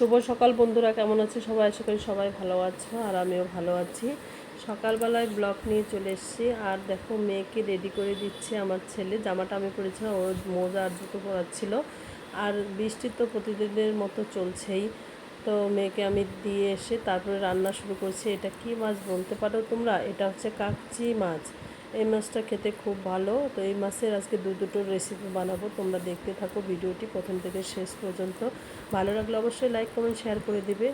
শুভ সকাল বন্ধুরা, কেমন আছে সবাই? আশা করি সবাই ভালো আছো আর আমিও ভালো আছি। সকালবেলায় ব্লগ নিয়ে চলে এসেছি। আর দেখো, মেয়েকে রেডি করে দিচ্ছে আমার ছেলে। জামাটা আমি পরেছিলাম ওর মোজা আর দুটো পরাচ্ছিল। আর বৃষ্টি তো প্রতিদিনের মতো চলছেই। তো মেয়েকে আমি দিয়ে এসে তারপরে রান্না শুরু করছি। এটা কি মাছ বলতে পারো তোমরা? এটা হচ্ছে কাকচি মাছ। এই মাছটা খেতে খুব ভালো। তো এই মাছের আজকে দু দুটো রেসিপি বানাবো। তোমরা দেখতে থাকো ভিডিওটি প্রথম থেকে শেষ পর্যন্ত। ভালো লাগলে অবশ্যই লাইক কমেন্ট শেয়ার করে দিবে।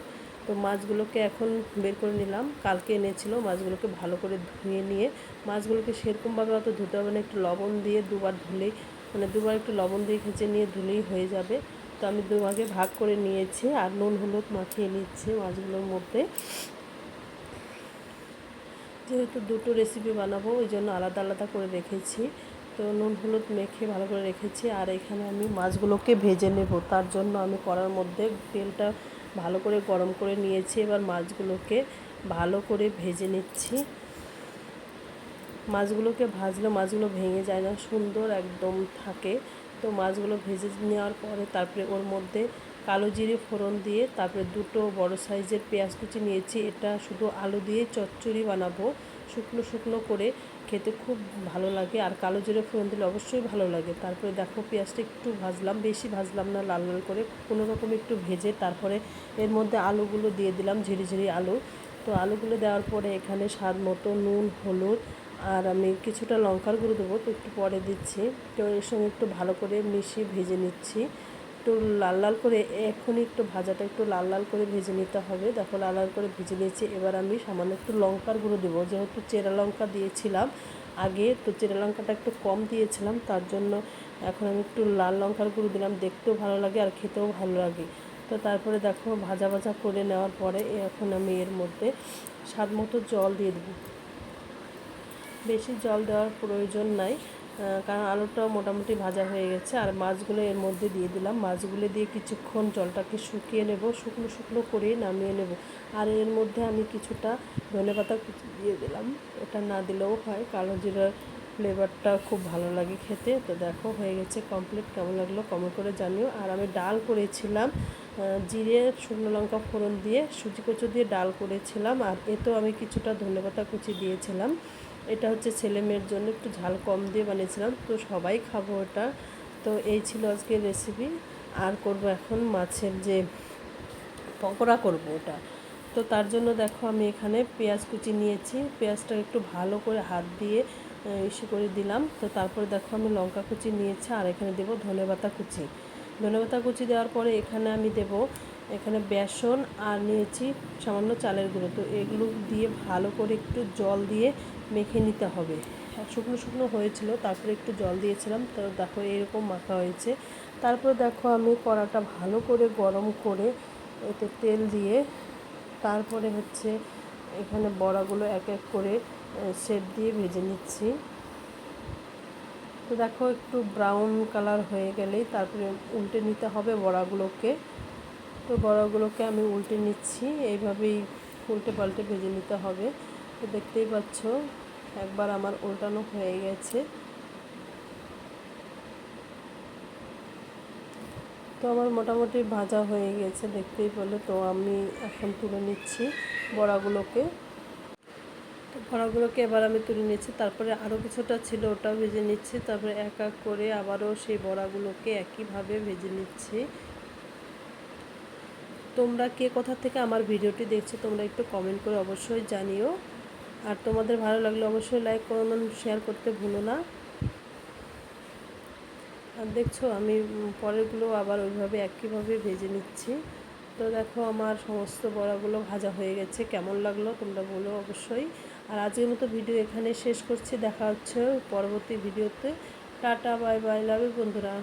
তো মাছগুলোকে এখন বের করে নিলাম। কালকে এনেছিল মাছগুলোকে ভালো করে ধুয়ে নিয়ে। মাছগুলোকে সেরকমভাবে অত ধুতে হবে না, একটু লবণ দিয়ে দুবার ধুলেই মানে দুবার একটু লবণ দিয়ে খেঁচে নিয়ে ধুলেই হয়ে যাবে। তো আমি দুভাগে ভাগ করে নিয়েছি আর নুন হলুদ মাখিয়ে নিচ্ছি মাছগুলোর মধ্যে। যেহেতু দুটো রেসিপি বানাবো, ওই জন্য আলাদা আলাদা করে রেখেছি। তো নুন, হলুদ মেখে ভালো করে রেখেছি। আর এখানে আমি মাছগুলোকে ভেজে নেব। তার জন্য আমি কড়ার মধ্যে তেলটা ভালো করে গরম করে নিয়েছি। এবার মাছগুলোকে ভালো করে ভেজে নিচ্ছি। মাছগুলোকে ভাজলে মাছগুলো ভেঙে যায় না, সুন্দর একদম থাকে। তো মাছগুলো ভেজে নেওয়ার পরে তারপরে ওর মধ্যে কালো জিরে ফোড়ন দিয়ে তারপরে দুটো বড় সাইজের পেঁয়াজ কুচি নিয়েছি। এটা শুধু আলু দিয়ে চচ্চড়ি বানাবো। শুকনো শুকনো করে খেতে খুব ভালো লাগে। আর কালো জিরে ফোড়ন দিলে অবশ্যই ভালো লাগে। তারপরে দেখো পেঁয়াজটা একটু ভাজলাম। বেশি ভাজলাম না, লাল লাল করে। কোনো রকম একটু ভেজে তারপরে এর মধ্যে আলুগুলো দিয়ে দিলাম ঝিরিঝিরি আলু। তো আলুগুলো দেওয়ার পরে এখানে স্বাদ মতো নুন, হলুদ আর আমি কিছুটা লঙ্কার গুঁড়ো দেবো। তো একটু পরে দিচ্ছি। তো এর সঙ্গে একটু ভালো করে মিশিয়ে ভেজে নিচ্ছি। একটু লাল লাল করে এখনই একটু ভাজাটা একটু লাল লাল করে ভেজে নিতে হবে। দেখো লাল লাল করে ভেজে নিয়েছি। এবার আমি সামান্য একটু লঙ্কার গুঁড়ো দেবো। যেহেতু চেরা লঙ্কা দিয়েছিলাম আগে, তো চেরা লঙ্কাটা একটু কম দিয়েছিলাম। তার জন্য এখন আমি একটু লাল লঙ্কার গুঁড়ো দিলাম। দেখতেও ভালো লাগে আর খেতেও ভালো লাগে। তো তারপরে দেখো ভাজা ভাজা করে নেওয়ার পরে এখন আমি এর মধ্যে স্বাদ মতো জল দিয়ে দেবো। বেশি জল দেওয়ার প্রয়োজন নাই। কারণ আলুটাও মোটামুটি ভাজা হয়ে গেছে, আর মাছগুলো এর মধ্যে দিয়ে দিলাম। মাছগুলো দিয়ে কিছুক্ষণ জলটাকে শুকিয়ে নেব, শুকনো শুকনো করে নামিয়ে নেব। আর এর মধ্যে আমি কিছুটা ধনে পাতা দিয়ে দিলাম। এটা না দিলেও হয়, কালো জিরার ফ্লেভারটা খুব ভালো লাগে খেতে। তো দেখো, হয়ে গেছে কমপ্লিট কেমন লাগল কমেন্ট করে জানিও। আর আমি ডাল করেছিলাম জিরে, শুকনো লঙ্কা ফোড়ন দিয়ে, সুজি কচু দিয়ে ডাল করেছিলাম। আর এতেও আমি কিছুটা ধনেপাতা কুচি দিয়েছিলাম। এটা হচ্ছে ছেলে মেয়ের জন্য একটু ঝাল কম দিয়ে বানিয়েছিলাম, তো সবাই খাব ওটা। তো এই ছিল আজকের রেসিপি আর করব এখন মাছের যে পকোড়া করব ওটা। তো তার জন্য দেখো আমি এখানে পেঁয়াজ কুচি নিয়েছি। পেঁয়াজটা একটু ভালো করে হাত দিয়ে ইসে করে দিলাম। তো তারপরে দেখো আমি লঙ্কা কুচি নিয়েছি, আর এখানে দেবো ধনেপাতা কুচি। ধনেপাতা কুচি দেওয়ার পরে এখানে আমি দেব এখানে বেসন আর নিয়েছি সামান্য চালের গুঁড়ো। তো এগুলো দিয়ে ভালো করে একটু জল দিয়ে মেখে নিতে হবে। শুকনো শুকনো হয়েছিল, তারপরে একটু জল দিয়েছিলাম। তো দেখো এরকম মাখা হয়েছে। তারপরে দেখো আমি কড়াটা ভালো করে গরম করে এতে তেল দিয়ে, তারপরে হচ্ছে এখানে বড়াগুলো এক এক করে সেট দিয়ে ভেজে নিচ্ছি। তো দেখো একটু ব্রাউন কালার হয়ে গেলেই তারপরে উল্টে নিতে হবে বড়াগুলোকে। তো বড়াগুলোকে আমি উল্টে নিচ্ছি। এইভাবেই উল্টে পাল্টে ভেজে নিতে হবে। তো দেখতেই পাচ্ছ, একবার আমার উল্টানো হয়ে গেছে। তো আমার মোটামুটি ভাজা হয়ে গেছে, দেখতেই পেলে। তো আমি এখন তুলে নিচ্ছি বড়াগুলোকে। তো বড়াগুলোকে এবার আমি তুলে নিচ্ছি। তারপরে আরও কিছুটা ছিল, ওটাও ভেজে নিচ্ছি। তারপরে এক এক করে আবারও সেই বড়াগুলোকে একইভাবে ভেজে নিচ্ছি। তোমরা কে কোথা থেকে আমার ভিডিওটি দেখছ, তোমরা একটু কমেন্ট করে অবশ্যই জানিও। আর তোমাদের ভালো লাগলে অবশ্যই লাইক কমেন্ট শেয়ার করতে ভুলো না। আর দেখছ, আমি পরেরগুলো আবার ওইভাবে একইভাবে ভেজে নিচ্ছি। তো দেখো, আমার সমস্ত বড়াগুলো ভাজা হয়ে গেছে। কেমন লাগল তোমরা বলো অবশ্যই। আর আজকের মতো ভিডিও এখানে শেষ করছি। দেখা হচ্ছে পরবর্তী ভিডিওতে। টাটা বাই বাই লাভ বন্ধুরা।